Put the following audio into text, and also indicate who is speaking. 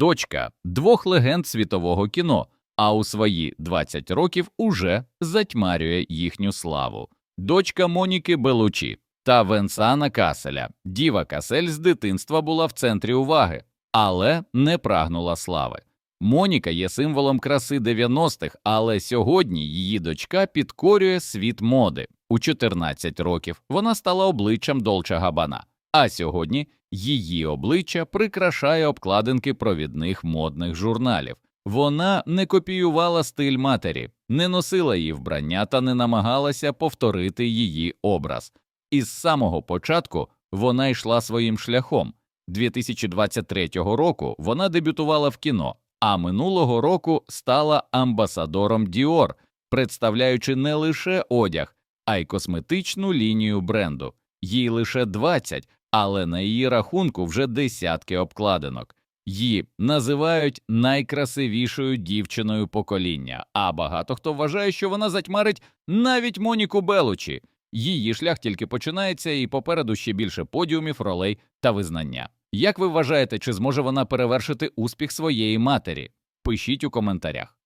Speaker 1: дочка двох легенд світового кіно, а у свої 20 років уже затьмарює їхню славу. Дочка Моніки Белучі та Венсана Каселя. Діва Касель з дитинства була в центрі уваги, але не прагнула слави. Моніка є символом краси 90-х, але сьогодні її дочка підкорює світ моди. У 14 років вона стала обличчям Долча Габана, а сьогодні її обличчя прикрашає обкладинки провідних модних журналів. Вона не копіювала стиль матері, не носила її вбрання та не намагалася повторити її образ. Із самого початку вона йшла своїм шляхом. 2023 року вона дебютувала в кіно, а минулого року стала амбасадором Dior, представляючи не лише одяг, а й косметичну лінію бренду. Їй лише 20, але на її рахунку вже десятки обкладинок. Її називають найкрасивішою дівчиною покоління, а багато хто вважає, що вона затьмарить навіть Моніку Белучі. Її шлях тільки починається, і попереду ще більше подіумів, ролей та визнання. Як ви вважаєте, чи зможе вона перевершити успіх своєї матері? Пишіть у коментарях.